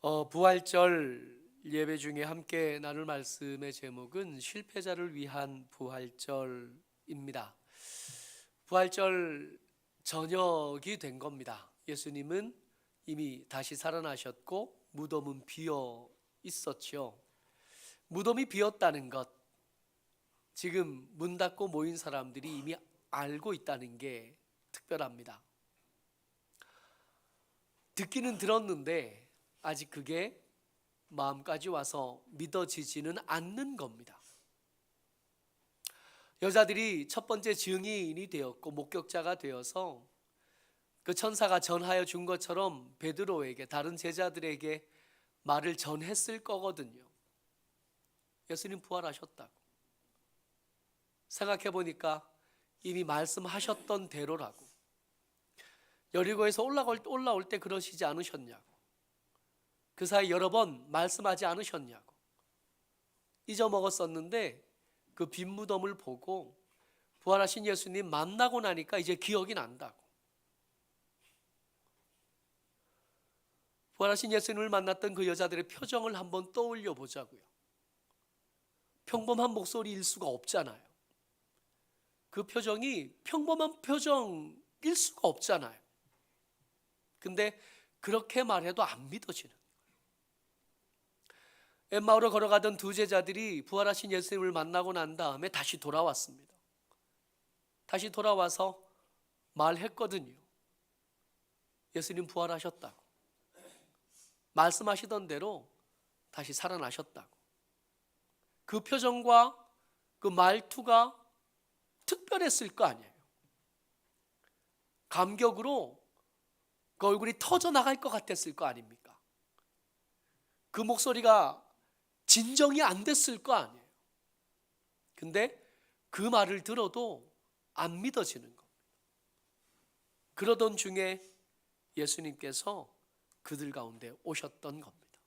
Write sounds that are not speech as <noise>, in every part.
어, 부활절 예배 중에 함께 나눌 말씀의 제목은 실패자를 위한 부활절입니다. 부활절 저녁이 된 겁니다. 예수님은 이미 다시 살아나셨고 무덤은 비어 있었죠. 무덤이 비었다는 것 지금 문 닫고 모인 사람들이 이미 알고 있다는 게 특별합니다. 듣기는 들었는데 아직 그게 마음까지 와서 믿어지지는 않는 겁니다. 여자들이 첫 번째 증인이 되었고 목격자가 되어서 그 천사가 전하여 준 것처럼 베드로에게 다른 제자들에게 말을 전했을 거거든요. 예수님 부활하셨다고. 생각해 보니까 이미 말씀하셨던 대로라고. 여리고에서 올라올, 때 그러시지 않으셨냐고. 그 사이 여러 번 말씀하지 않으셨냐고. 잊어먹었었는데 그 빈 무덤을 보고 부활하신 예수님 만나고 나니까 이제 기억이 난다고. 부활하신 예수님을 만났던 그 여자들의 표정을 한번 떠올려 보자고요. 평범한 목소리일 수가 없잖아요. 그 표정이 평범한 표정일 수가 없잖아요. 근데 그렇게 말해도 안 믿어지는. 엠마오로 걸어가던 두 제자들이 부활하신 예수님을 만나고 난 다음에 다시 돌아왔습니다. 다시 돌아와서 말했거든요. 예수님 부활하셨다고. 말씀하시던 대로 다시 살아나셨다고. 그 표정과 그 말투가 특별했을 거 아니에요. 감격으로 그 얼굴이 터져 나갈 것 같았을 거 아닙니까? 그 목소리가 진정이 안 됐을 거 아니에요. 근데 그 말을 들어도 안 믿어지는 겁니다. 그러던 중에 예수님께서 그들 가운데 오셨던 겁니다.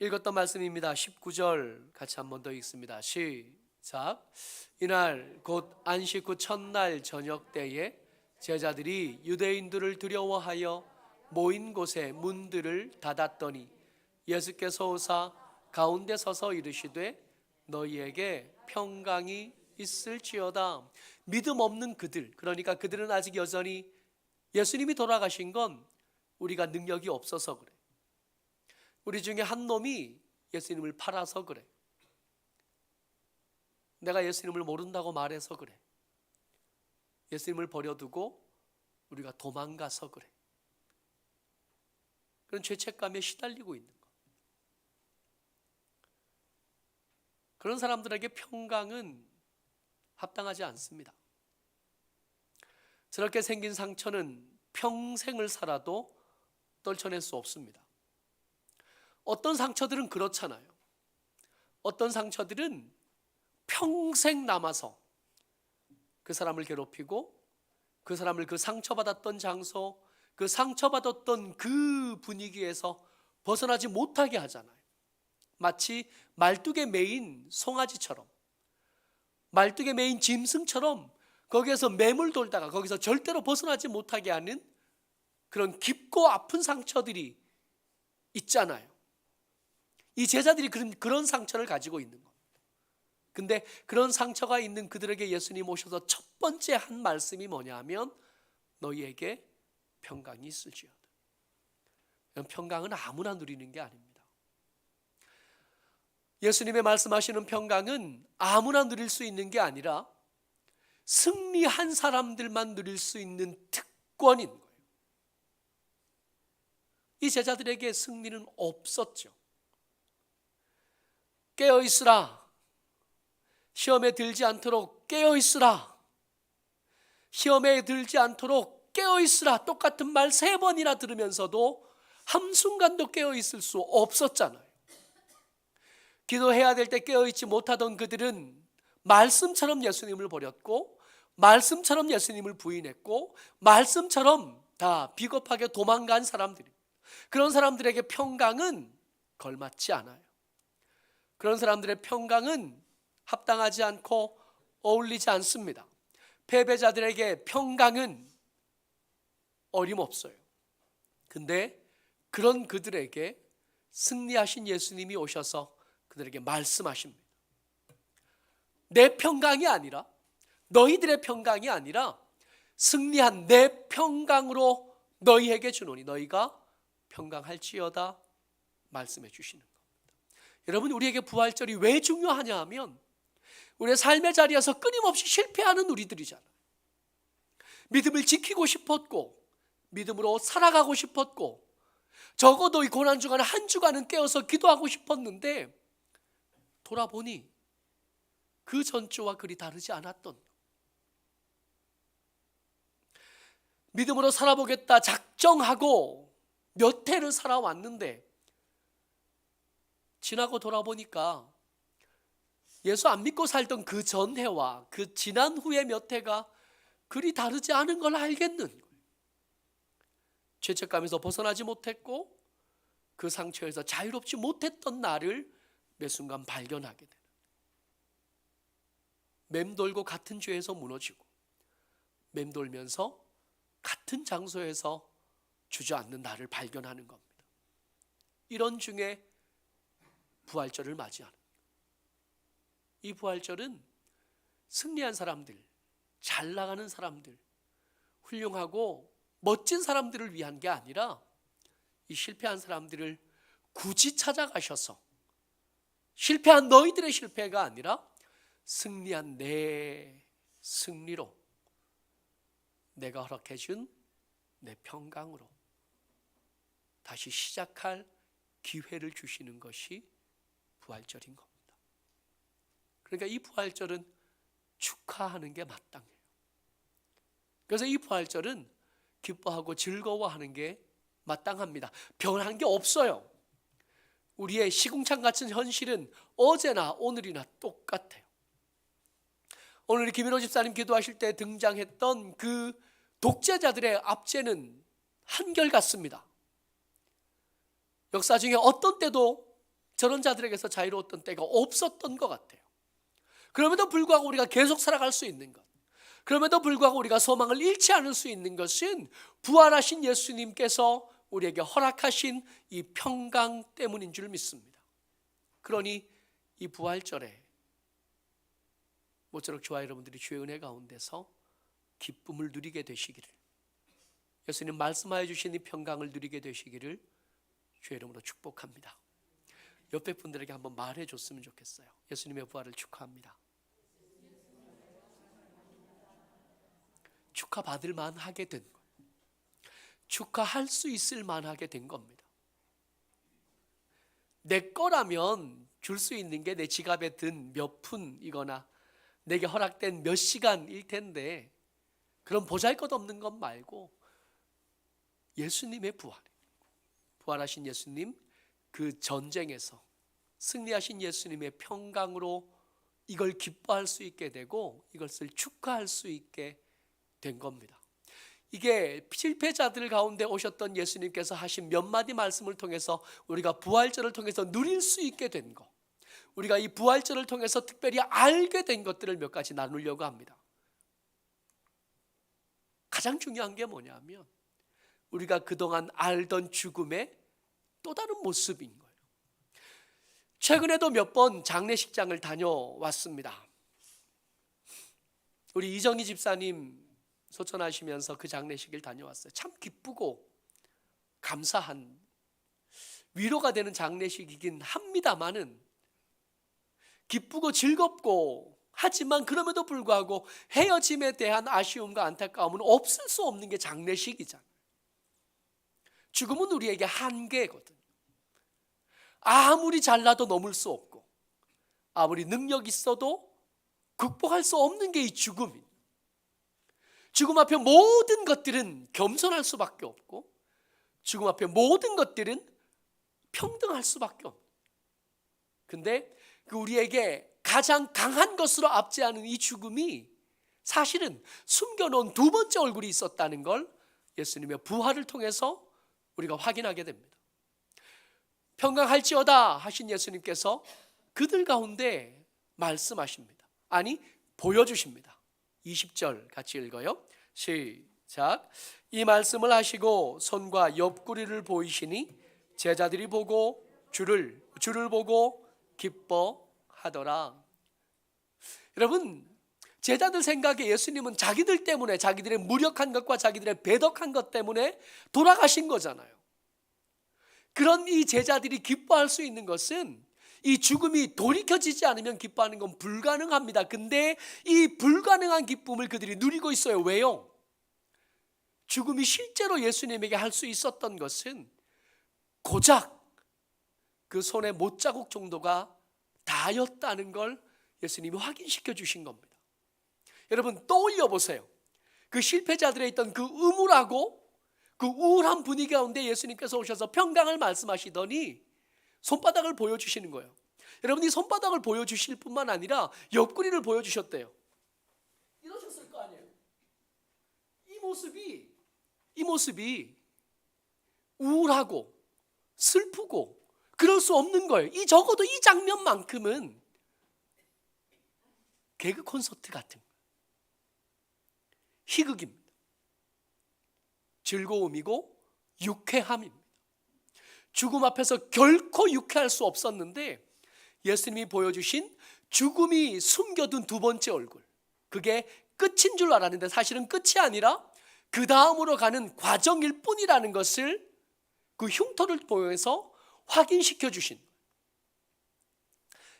읽었던 말씀입니다. 19절 같이 한 번 더 읽습니다. 시작. 이날 곧 안식 후 첫날 저녁 때에 제자들이 유대인들을 두려워하여 모인 곳에 문들을 닫았더니 예수께서 오사 가운데 서서 이르시되 너희에게 평강이 있을지어다. 믿음 없는 그들, 그러니까 그들은 아직 여전히 예수님이 돌아가신 건 우리가 능력이 없어서 그래. 우리 중에 한 놈이 예수님을 팔아서 그래. 내가 예수님을 모른다고 말해서 그래. 예수님을 버려두고 우리가 도망가서 그래. 그런 죄책감에 시달리고 있는 그런 사람들에게 평강은 합당하지 않습니다. 저렇게 생긴 상처는 평생을 살아도 떨쳐낼 수 없습니다. 어떤 상처들은 그렇잖아요. 어떤 상처들은 평생 남아서 그 사람을 괴롭히고 그 사람을 그 상처받았던 장소, 그 상처받았던 그 분위기에서 벗어나지 못하게 하잖아요. 마치 말뚝에 매인 송아지처럼 말뚝에 매인 짐승처럼 거기에서 매물 돌다가 거기서 절대로 벗어나지 못하게 하는 그런 깊고 아픈 상처들이 있잖아요. 이 제자들이 그런, 그런 상처를 가지고 있는 겁니다. 근데 그런 상처가 있는 그들에게 예수님 오셔서 첫 번째 한 말씀이 뭐냐면 너희에게 평강이 있을지어다. 평강은 아무나 누리는 게 아닙니다. 예수님의 말씀하시는 평강은 아무나 누릴 수 있는 게 아니라 승리한 사람들만 누릴 수 있는 특권인 거예요. 이 제자들에게 승리는 없었죠. 깨어 있으라. 시험에 들지 않도록 깨어 있으라. 시험에 들지 않도록 깨어 있으라. 똑같은 말 세 번이나 들으면서도 한순간도 깨어 있을 수 없었잖아요. 기도해야 될 때 깨어 있지 못하던 그들은 말씀처럼 예수님을 버렸고 말씀처럼 예수님을 부인했고 말씀처럼 다 비겁하게 도망간 사람들이 그런 사람들에게 평강은 걸맞지 않아요. 그런 사람들의 평강은 합당하지 않고 어울리지 않습니다. 패배자들에게 평강은 어림없어요. 근데 그런 그들에게 승리하신 예수님이 오셔서 그들에게 말씀하십니다. 내 평강이 아니라 너희들의 평강이 아니라 승리한 내 평강으로 너희에게 주노니 너희가 평강할지어다 말씀해 주시는 겁니다. 여러분 우리에게 부활절이 왜 중요하냐 하면 우리의 삶의 자리에서 끊임없이 실패하는 우리들이잖아요. 믿음을 지키고 싶었고 믿음으로 살아가고 싶었고 적어도 이 고난 주간에 한 주간은 깨어서 기도하고 싶었는데 돌아보니 그 전주와 그리 다르지 않았던 믿음으로 살아보겠다 작정하고 몇 해를 살아왔는데 지나고 돌아보니까 예수 안 믿고 살던 그 전해와 그 지난 후의 몇 해가 그리 다르지 않은 걸 알겠는. 죄책감에서 벗어나지 못했고 그 상처에서 자유롭지 못했던 나를 매 순간 발견하게 되는 맴돌고 같은 죄에서 무너지고 맴돌면서 같은 장소에서 주저앉는 나를 발견하는 겁니다. 이런 중에 부활절을 맞이하는 이 부활절은 승리한 사람들, 잘 나가는 사람들, 훌륭하고 멋진 사람들을 위한 게 아니라 이 실패한 사람들을 굳이 찾아가셔서 실패한 너희들의 실패가 아니라 승리한 내 승리로 내가 허락해 준 내 평강으로 다시 시작할 기회를 주시는 것이 부활절인 겁니다. 그러니까 이 부활절은 축하하는 게 마땅해요. 그래서 이 부활절은 기뻐하고 즐거워하는 게 마땅합니다. 변한 게 없어요. 우리의 시궁창 같은 현실은 어제나 오늘이나 똑같아요. 오늘 김인호 집사님 기도하실 때 등장했던 그 독재자들의 압제는 한결같습니다. 역사 중에 어떤 때도 저런 자들에게서 자유로웠던 때가 없었던 것 같아요. 그럼에도 불구하고 우리가 계속 살아갈 수 있는 것. 그럼에도 불구하고 우리가 소망을 잃지 않을 수 있는 것은 부활하신 예수님께서 우리에게 허락하신 이 평강 때문인 줄 믿습니다. 그러니 이 부활절에 모쪼록 저와 여러분들이 주의 은혜 가운데서 기쁨을 누리게 되시기를 예수님 말씀하여 주신 이 평강을 누리게 되시기를 주의 이름으로 축복합니다. 옆에 분들에게 한번 말해 줬으면 좋겠어요. 예수님의 부활을 축하합니다. 축하받을 만하게 된 것. 축하할 수 있을 만하게 된 겁니다. 내 거라면 줄 수 있는 게 내 지갑에 든 몇 푼이거나 내게 허락된 몇 시간일 텐데 그런 보잘 것 없는 것 말고 예수님의 부활, 부활하신 예수님 그 전쟁에서 승리하신 예수님의 평강으로 이걸 기뻐할 수 있게 되고 이것을 축하할 수 있게 된 겁니다. 이게 실패자들 가운데 오셨던 예수님께서 하신 몇 마디 말씀을 통해서 우리가 부활절을 통해서 누릴 수 있게 된 것. 우리가 이 부활절을 통해서 특별히 알게 된 것들을 몇 가지 나누려고 합니다. 가장 중요한 게 뭐냐면 우리가 그동안 알던 죽음의 또 다른 모습인 거예요. 최근에도 몇 번 장례식장을 다녀왔습니다. 우리 이정희 집사님 소천하시면서 그 장례식을 다녀왔어요. 참 기쁘고 감사한 위로가 되는 장례식이긴 합니다만은 기쁘고 즐겁고 하지만 그럼에도 불구하고 헤어짐에 대한 아쉬움과 안타까움은 없을 수 없는 게 장례식이잖아요. 죽음은 우리에게 한계거든요. 아무리 잘나도 넘을 수 없고 아무리 능력 있어도 극복할 수 없는 게 이 죽음이. 죽음 앞에 모든 것들은 겸손할 수밖에 없고 죽음 앞에 모든 것들은 평등할 수밖에 없고 근데 그 우리에게 가장 강한 것으로 압제하는 이 죽음이 사실은 숨겨놓은 두 번째 얼굴이 있었다는 걸 예수님의 부활을 통해서 우리가 확인하게 됩니다. 평강할지어다 하신 예수님께서 그들 가운데 말씀하십니다. 아니, 보여주십니다. 20절 같이 읽어요. 시작. 이 말씀을 하시고 손과 옆구리를 보이시니 제자들이 보고 주를 주를 보고 기뻐하더라. 여러분 제자들 생각에 예수님은 자기들 때문에 자기들의 무력한 것과 자기들의 배덕한 것 때문에 돌아가신 거잖아요. 그런 이 제자들이 기뻐할 수 있는 것은 이 죽음이 돌이켜지지 않으면 기뻐하는 건 불가능합니다. 근데 이 불가능한 기쁨을 그들이 누리고 있어요. 왜요? 죽음이 실제로 예수님에게 할 수 있었던 것은 고작 그 손에 못자국 정도가 다였다는 걸 예수님이 확인시켜 주신 겁니다. 여러분 떠올려 보세요. 그 실패자들에 있던 그 음울하고 그 우울한 분위기 가운데 예수님께서 오셔서 평강을 말씀하시더니 손바닥을 보여주시는 거예요. 여러분 이 손바닥을 보여주실 뿐만 아니라 옆구리를 보여주셨대요. 이러셨을 거 아니에요. 이 모습이 이 모습이 우울하고 슬프고 그럴 수 없는 거예요. 이 적어도 이 장면만큼은 개그 콘서트 같은. 희극입니다. 즐거움이고 유쾌함입니다. 죽음 앞에서 결코 유쾌할 수 없었는데 예수님이 보여주신 죽음이 숨겨둔 두 번째 얼굴. 그게 끝인 줄 알았는데 사실은 끝이 아니라 그 다음으로 가는 과정일 뿐이라는 것을 그 흉터를 보여서 확인시켜 주신.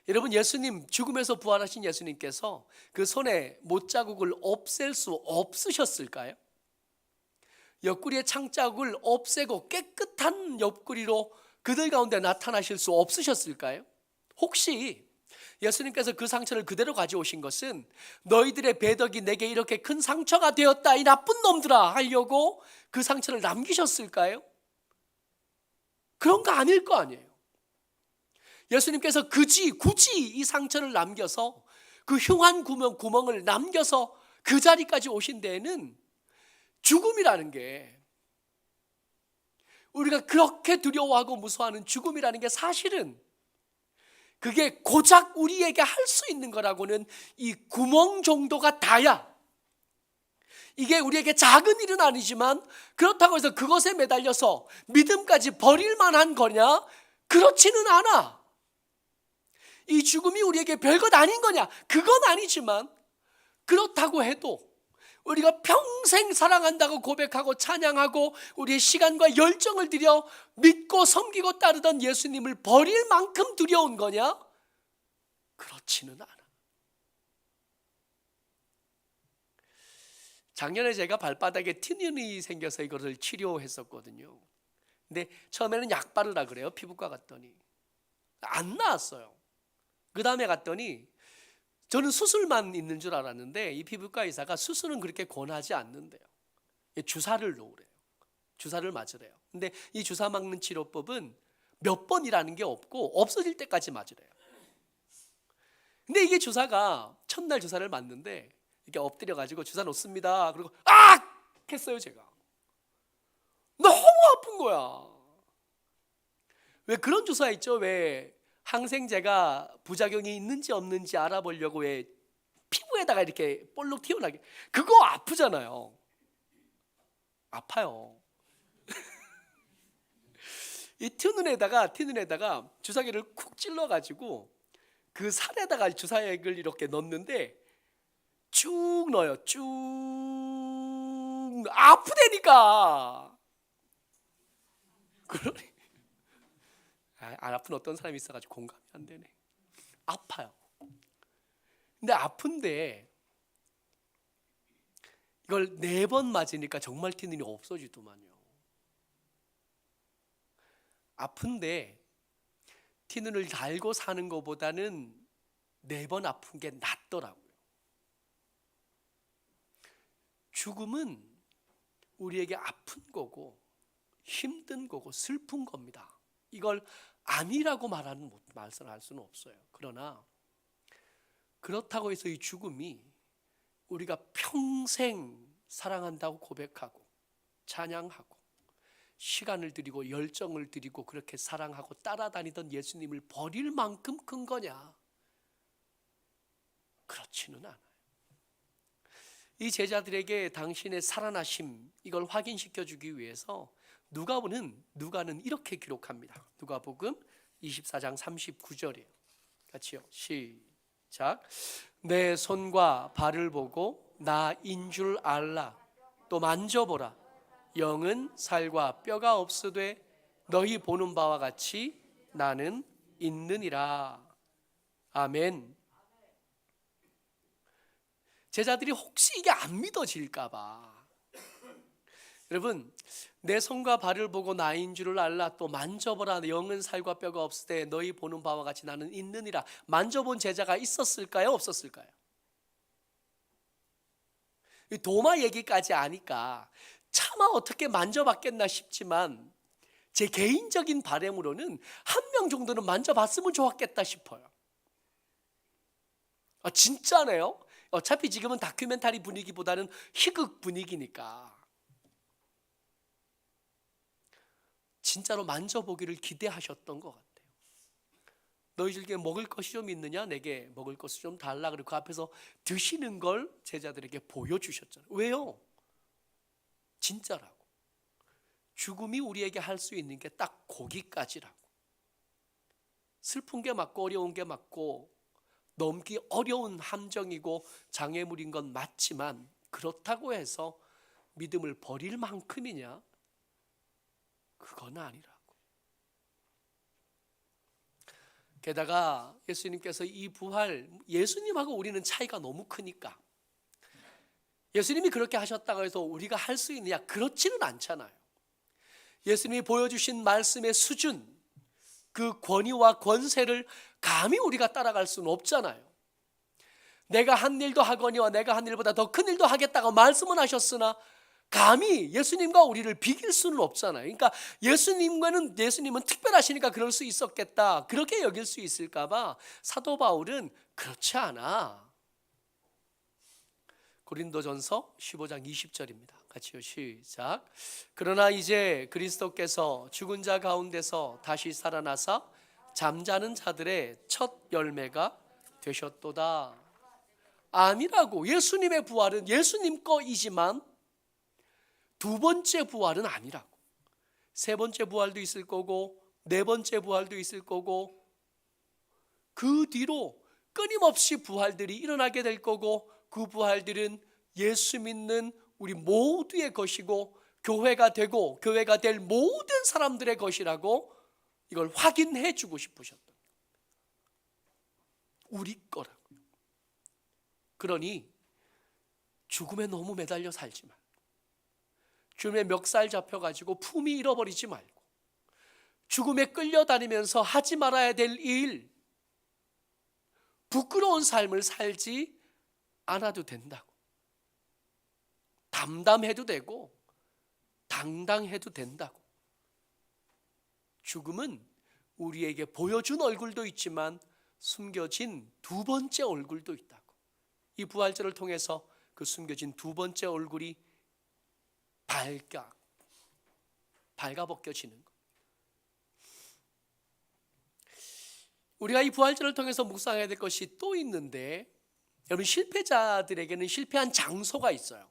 여러분 예수님 죽음에서 부활하신 예수님께서 그 손에 못자국을 없앨 수 없으셨을까요? 옆구리의 창자국을 없애고 깨끗한 옆구리로 그들 가운데 나타나실 수 없으셨을까요? 혹시 예수님께서 그 상처를 그대로 가져오신 것은 너희들의 배덕이 내게 이렇게 큰 상처가 되었다 이 나쁜 놈들아 하려고 그 상처를 남기셨을까요? 그런 거 아닐 거 아니에요. 예수님께서 그지 굳이 이 상처를 남겨서 그 흉한 구멍, 구멍을 남겨서 그 자리까지 오신 데에는 죽음이라는 게 우리가 그렇게 두려워하고 무서워하는 죽음이라는 게 사실은 그게 고작 우리에게 할 수 있는 거라고는 이 구멍 정도가 다야. 이게 우리에게 작은 일은 아니지만 그렇다고 해서 그것에 매달려서 믿음까지 버릴 만한 거냐? 그렇지는 않아. 이 죽음이 우리에게 별것 아닌 거냐? 그건 아니지만 그렇다고 해도 우리가 평생 사랑한다고 고백하고 찬양하고 우리의 시간과 열정을 들여 믿고 섬기고 따르던 예수님을 버릴 만큼 두려운 거냐? 그렇지는 않아. 작년에 제가 발바닥에 티눈이 생겨서 이거를 치료했었거든요. 근데 처음에는 약 바르라 그래요. 피부과 갔더니 안 나았어요. 그 다음에 갔더니 저는 수술만 있는 줄 알았는데 이 피부과 의사가 수술은 그렇게 권하지 않는데요. 주사를 놓으래요. 주사를 맞으래요. 근데 이 주사 맞는 치료법은 몇 번이라는 게 없고 없어질 때까지 맞으래요. 근데 이게 주사가 첫날 주사를 맞는데 이렇게 엎드려 가지고 주사 놓습니다. 그리고 아! 했어요, 제가. 너무 아픈 거야. 왜 그런 주사 있죠? 왜 항생제가 부작용이 있는지 없는지 알아보려고 왜 피부에다가 이렇게 볼록 튀어나게 그거 아프잖아요. 아파요. <laughs> 이 티눈에다가 티눈에다가 주사기를 쿡 찔러 가지고 그 살에다가 주사액을 이렇게 넣는데 쭉 넣어요. 쭉 아프다니까. 그러니 아, 안 아픈 어떤 사람이 있어가지고 공감이 안 되네. 아파요. 근데 아픈데 이걸 네 번 맞으니까 정말 티눈이 없어지더만요. 아픈데 티눈을 달고 사는 것보다는 네 번 아픈 게 낫더라고요. 죽음은 우리에게 아픈 거고 힘든 거고 슬픈 겁니다. 이걸 아니라고 말하는 말씀할 수는 없어요. 그러나 그렇다고 해서 이 죽음이 우리가 평생 사랑한다고 고백하고 찬양하고 시간을 드리고 열정을 드리고 그렇게 사랑하고 따라다니던 예수님을 버릴 만큼 큰 거냐? 그렇지는 않아요. 이 제자들에게 당신의 살아나심 이걸 확인시켜 주기 위해서 누가복음 누가는 이렇게 기록합니다. 누가복음 24장 39절이에요. 같이요. 시작. 내 손과 발을 보고 나인 줄 알라. 또 만져보라. 영은 살과 뼈가 없으되 너희 보는 바와 같이 나는 있느니라. 아멘. 제자들이 혹시 이게 안 믿어질까봐. 여러분, 내 손과 발을 보고 나인 줄을 알라 또 만져보라 영은 살과 뼈가 없을 때 너희 보는 바와 같이 나는 있느니라 만져본 제자가 있었을까요 없었을까요? 이 도마 얘기까지 아니까 차마 어떻게 만져봤겠나 싶지만 제 개인적인 바램으로는 한 명 정도는 만져봤으면 좋았겠다 싶어요. 아, 진짜네요. 어차피 지금은 다큐멘터리 분위기보다는 희극 분위기니까. 진짜로 만져보기를 기대하셨던 것 같아요. 너희들에게 먹을 것이 좀 있느냐? 내게 먹을 것을 좀 달라. 그리고 그 앞에서 드시는 걸 제자들에게 보여주셨잖아요. 왜요? 진짜라고. 죽음이 우리에게 할 수 있는 게 딱 거기까지라고. 슬픈 게 맞고 어려운 게 맞고 넘기 어려운 함정이고 장애물인 건 맞지만 그렇다고 해서 믿음을 버릴 만큼이냐? 그건 아니라고. 게다가 예수님께서 이 부활 예수님하고 우리는 차이가 너무 크니까 예수님이 그렇게 하셨다고 해서 우리가 할 수 있느냐 그렇지는 않잖아요. 예수님이 보여주신 말씀의 수준 그 권위와 권세를 감히 우리가 따라갈 수는 없잖아요. 내가 한 일도 하거니와 내가 한 일보다 더 큰 일도 하겠다고 말씀은 하셨으나 감히 예수님과 우리를 비길 수는 없잖아요. 그러니까 예수님과는 예수님은 특별하시니까 그럴 수 있었겠다. 그렇게 여길 수 있을까봐 사도 바울은 그렇지 않아. 고린도전서 15장 20절입니다. 같이요 시작. 그러나 이제 그리스도께서 죽은 자 가운데서 다시 살아나사 잠자는 자들의 첫 열매가 되셨도다. 아니라고 예수님의 부활은 예수님 거이지만 두 번째 부활은 아니라고. 세 번째 부활도 있을 거고 네 번째 부활도 있을 거고 그 뒤로 끊임없이 부활들이 일어나게 될 거고 그 부활들은 예수 믿는 우리 모두의 것이고 교회가 되고 교회가 될 모든 사람들의 것이라고 이걸 확인해 주고 싶으셨던 우리 거라고. 그러니 죽음에 너무 매달려 살지 말 고 죽음에 멱살 잡혀가지고 품이 잃어버리지 말고 죽음에 끌려다니면서 하지 말아야 될 일, 부끄러운 삶을 살지 않아도 된다고. 담담해도 되고 당당해도 된다고. 죽음은 우리에게 보여준 얼굴도 있지만 숨겨진 두 번째 얼굴도 있다고. 이 부활절을 통해서 그 숨겨진 두 번째 얼굴이 밝아 밝아 벗겨지는 것. 우리가 이 부활절을 통해서 묵상해야 될 것이 또 있는데 여러분 실패자들에게는 실패한 장소가 있어요.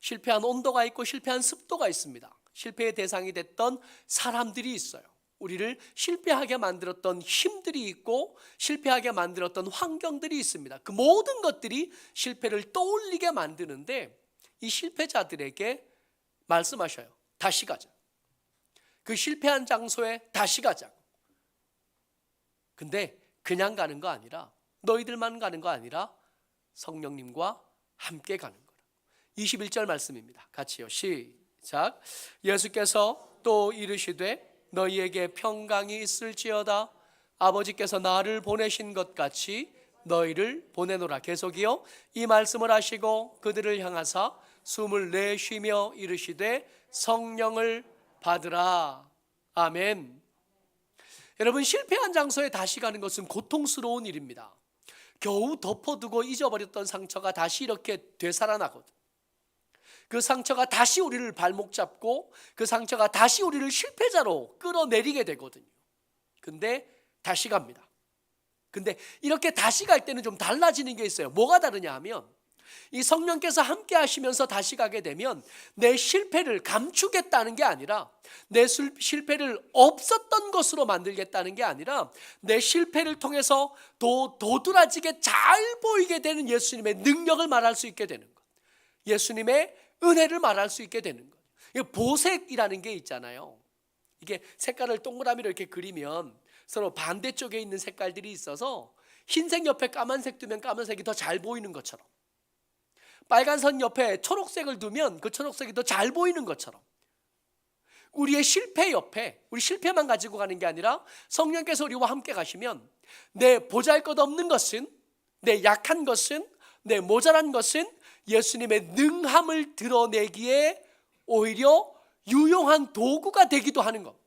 실패한 온도가 있고 실패한 습도가 있습니다. 실패의 대상이 됐던 사람들이 있어요. 우리를 실패하게 만들었던 힘들이 있고 실패하게 만들었던 환경들이 있습니다. 그 모든 것들이 실패를 떠올리게 만드는데 이 실패자들에게 말씀하셔요. 다시 가자. 그 실패한 장소에 다시 가자. 근데 그냥 가는 거 아니라 너희들만 가는 거 아니라 성령님과 함께 가는 거라. 21절 말씀입니다. 같이요. 시작. 예수께서 또 이르시되 너희에게 평강이 있을지어다 아버지께서 나를 보내신 것 같이 너희를 보내노라. 계속이요. 이 말씀을 하시고 그들을 향하사 숨을 내쉬며 이르시되 성령을 받으라. 아멘. 여러분 실패한 장소에 다시 가는 것은 고통스러운 일입니다. 겨우 덮어두고 잊어버렸던 상처가 다시 이렇게 되살아나거든. 그 상처가 다시 우리를 발목 잡고 그 상처가 다시 우리를 실패자로 끌어내리게 되거든요. 근데 다시 갑니다. 근데 이렇게 다시 갈 때는 좀 달라지는 게 있어요. 뭐가 다르냐 하면 이 성령께서 함께 하시면서 다시 가게 되면 내 실패를 감추겠다는 게 아니라 내 술- 실패를 없었던 것으로 만들겠다는 게 아니라 내 실패를 통해서 도, 도드라지게 잘 보이게 되는 예수님의 능력을 말할 수 있게 되는 것. 예수님의 은혜를 말할 수 있게 되는 것. 이게 보색이라는 게 있잖아요. 이게 색깔을 동그라미로 이렇게 그리면 서로 반대쪽에 있는 색깔들이 있어서 흰색 옆에 까만색 두면 까만색이 더 잘 보이는 것처럼 빨간 선 옆에 초록색을 두면 그 초록색이 더 잘 보이는 것처럼 우리의 실패 옆에 우리 실패만 가지고 가는 게 아니라 성령께서 우리와 함께 가시면 내 보잘것없는 것은 내 약한 것은 내 모자란 것은 예수님의 능함을 드러내기에 오히려 유용한 도구가 되기도 하는 겁니다.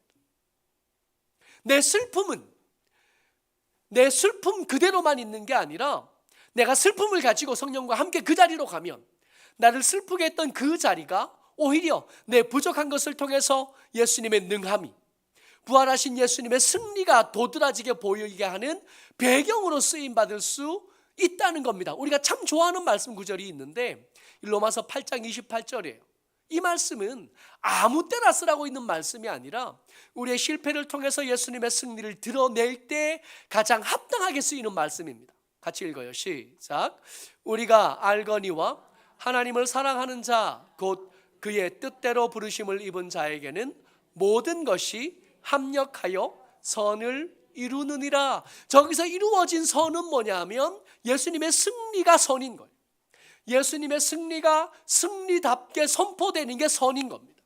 내 슬픔은 내 슬픔 그대로만 있는 게 아니라 내가 슬픔을 가지고 성령과 함께 그 자리로 가면 나를 슬프게 했던 그 자리가 오히려 내 부족한 것을 통해서 예수님의 능함이 부활하신 예수님의 승리가 도드라지게 보이게 하는 배경으로 쓰임 받을 수 있다는 겁니다. 우리가 참 좋아하는 말씀 구절이 있는데 로마서 8장 28절이에요. 이 말씀은 아무 때나 쓰라고 있는 말씀이 아니라 우리의 실패를 통해서 예수님의 승리를 드러낼 때 가장 합당하게 쓰이는 말씀입니다. 같이 읽어요. 시작. 우리가 알거니와 하나님을 사랑하는 자 곧 그의 뜻대로 부르심을 입은 자에게는 모든 것이 합력하여 선을 이루느니라. 저기서 이루어진 선은 뭐냐면 예수님의 승리가 선인 거예요. 예수님의 승리가 승리답게 선포되는 게 선인 겁니다.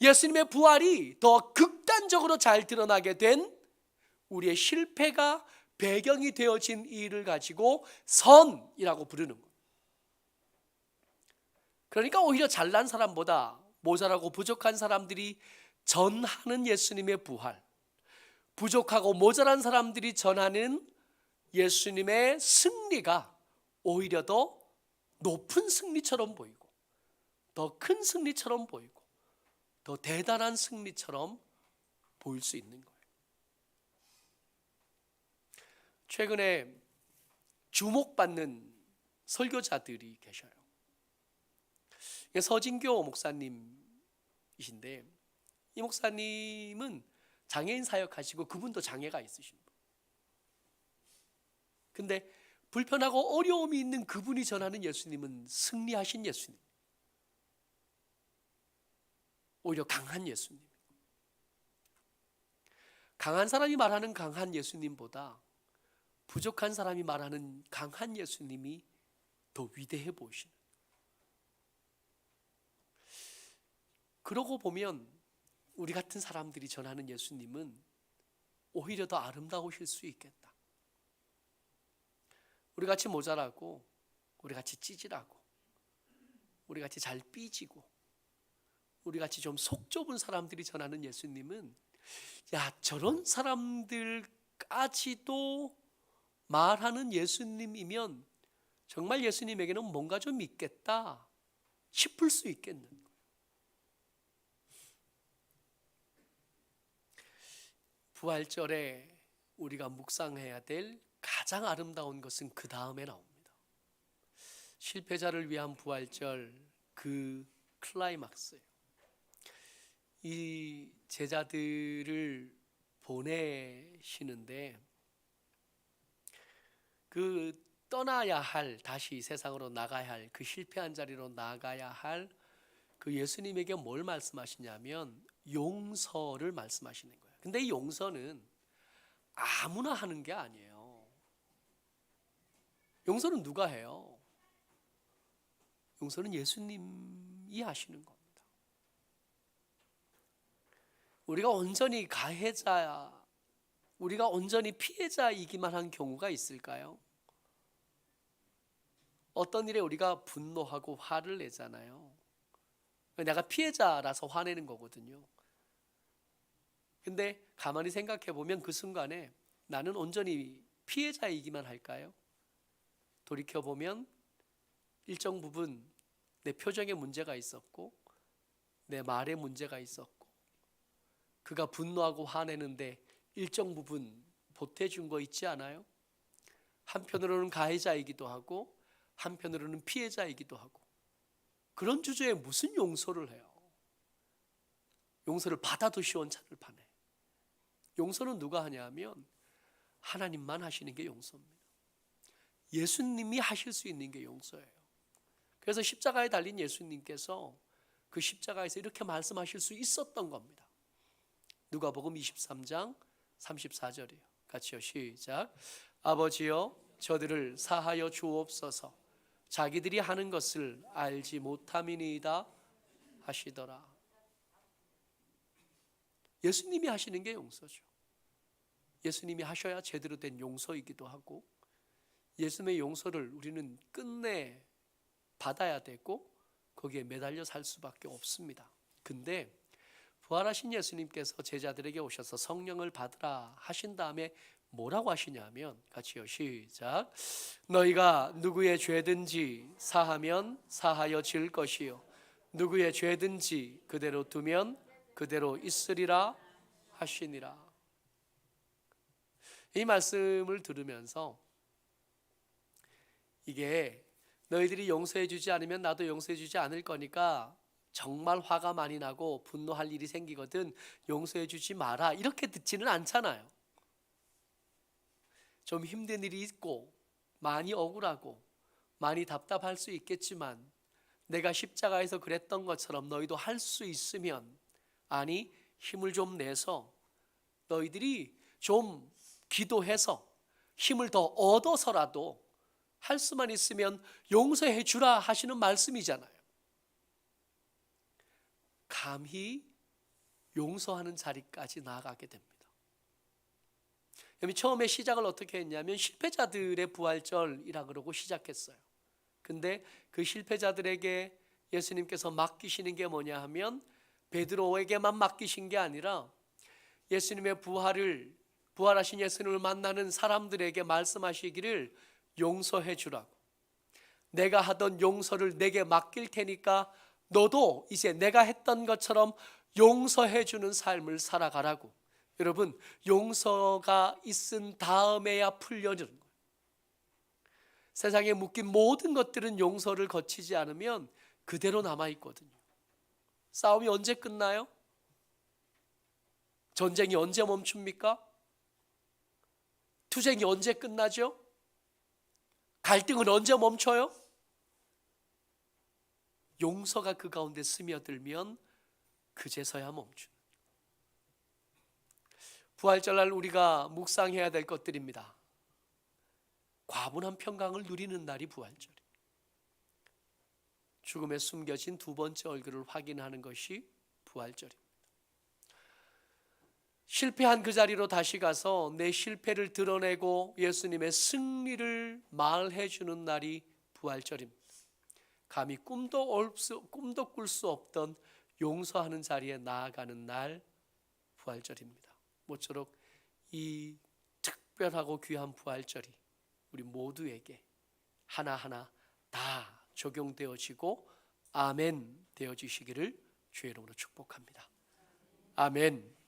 예수님의 부활이 더 극단적으로 잘 드러나게 된 우리의 실패가 배경이 되어진 이 일을 가지고 선이라고 부르는. 그러니까 오히려 잘난 사람보다 모자라고 부족한 사람들이 전하는 예수님의 부활, 부족하고 모자란 사람들이 전하는 예수님의 승리가 오히려 더 높은 승리처럼 보이고 더 큰 승리처럼 보이고 더 대단한 승리처럼 보일 수 있는 거예요. 최근에 주목받는 설교자들이 계셔요. 서진교 목사님이신데 이 목사님은 장애인 사역하시고 그분도 장애가 있으신 분. 근데 불편하고 어려움이 있는 그분이 전하는 예수님은 승리하신 예수님. 오히려 강한 예수님. 강한 사람이 말하는 강한 예수님보다 부족한 사람이 말하는 강한 예수님이 더 위대해 보이시는. 그러고 보면 우리 같은 사람들이 전하는 예수님은 오히려 더 아름다우실 수 있겠다. 우리 같이 모자라고, 우리 같이 찌질하고, 우리 같이 잘 삐지고, 우리 같이 좀 속 좁은 사람들이 전하는 예수님은 야 저런 사람들까지도 말하는 예수님이면 정말 예수님에게는 뭔가 좀 있겠다 싶을 수 있겠는. 부활절에 우리가 묵상해야 될 가장 아름다운 것은 그 다음에 나옵니다. 실패자를 위한 부활절 그 클라이막스예요. 이 제자들을 보내시는데 그 떠나야 할 다시 세상으로 나가야 할 그 실패한 자리로 나가야 할 그 예수님에게 뭘 말씀하시냐면 용서를 말씀하시는 거예요. 근데 이 용서는 아무나 하는 게 아니에요. 용서는 누가 해요? 용서는 예수님이 하시는 겁니다. 우리가 온전히 가해자야, 우리가 온전히 피해자이기만 한 경우가 있을까요? 어떤 일에 우리가 분노하고 화를 내잖아요. 내가 피해자라서 화내는 거거든요. 근데 가만히 생각해 보면 그 순간에 나는 온전히 피해자이기만 할까요? 돌이켜 보면 일정 부분 내 표정에 문제가 있었고 내 말에 문제가 있었고 그가 분노하고 화내는데 일정 부분 보태준 거 있지 않아요? 한편으로는 가해자이기도 하고 한편으로는 피해자이기도 하고 그런 주제에 무슨 용서를 해요? 용서를 받아도 시원찮을 판에 용서는 누가 하냐면 하나님만 하시는 게 용서입니다. 예수님이 하실 수 있는 게 용서예요. 그래서 십자가에 달린 예수님께서 그 십자가에서 이렇게 말씀하실 수 있었던 겁니다. 누가복음 23장 34절이에요. 같이요. 시작. 아버지여 저들을 사하여 주옵소서. 자기들이 하는 것을 알지 못함이니이다 하시더라. 예수님이 하시는 게 용서죠. 예수님이 하셔야 제대로 된 용서이기도 하고 예수님의 용서를 우리는 끝내 받아야 되고 거기에 매달려 살 수밖에 없습니다. 근데 부활하신 예수님께서 제자들에게 오셔서 성령을 받으라 하신 다음에 뭐라고 하시냐면 같이요. 시작. 너희가 누구의 죄든지 사하면 사하여 질 것이요. 누구의 죄든지 그대로 두면 그대로 있으리라 하시니라. 이 말씀을 들으면서 이게 너희들이 용서해 주지 않으면 나도 용서해 주지 않을 거니까 정말 화가 많이 나고 분노할 일이 생기거든 용서해 주지 마라 이렇게 듣지는 않잖아요. 좀 힘든 일이 있고 많이 억울하고 많이 답답할 수 있겠지만 내가 십자가에서 그랬던 것처럼 너희도 할 수 있으면 아니 힘을 좀 내서 너희들이 좀 기도해서 힘을 더 얻어서라도 할 수만 있으면 용서해 주라 하시는 말씀이잖아요. 감히 용서하는 자리까지 나아가게 됩니다. 처음에 시작을 어떻게 했냐면 실패자들의 부활절이라 그러고 시작했어요. 근데 그 실패자들에게 예수님께서 맡기시는 게 뭐냐 하면 베드로에게만 맡기신 게 아니라 예수님의 부활을 부활하신 예수님을 만나는 사람들에게 말씀하시기를 용서해 주라고. 내가 하던 용서를 내게 맡길 테니까 너도 이제 내가 했던 것처럼 용서해 주는 삶을 살아가라고. 여러분, 용서가 있은 다음에야 풀려지는 거예요. 세상에 묶인 모든 것들은 용서를 거치지 않으면 그대로 남아 있거든요. 싸움이 언제 끝나요? 전쟁이 언제 멈춥니까? 투쟁이 언제 끝나죠? 갈등은 언제 멈춰요? 용서가 그 가운데 스며들면 그제서야 멈추는. 부활절 날 우리가 묵상해야 될 것들입니다. 과분한 평강을 누리는 날이 부활절. 죽음에 숨겨진 두 번째 얼굴을 확인하는 것이 부활절입니다. 실패한 그 자리로 다시 가서 내 실패를 드러내고 예수님의 승리를 말해 주는 날이 부활절입니다. 감히 꿈도 수, 꿈도 꿀 수 없던 용서하는 자리에 나아가는 날 부활절입니다. 모쪼록 이 특별하고 귀한 부활절이 우리 모두에게 하나하나 다 적용되어지고 아멘 되어지시기를 주의 이름으로 축복합니다. 아멘.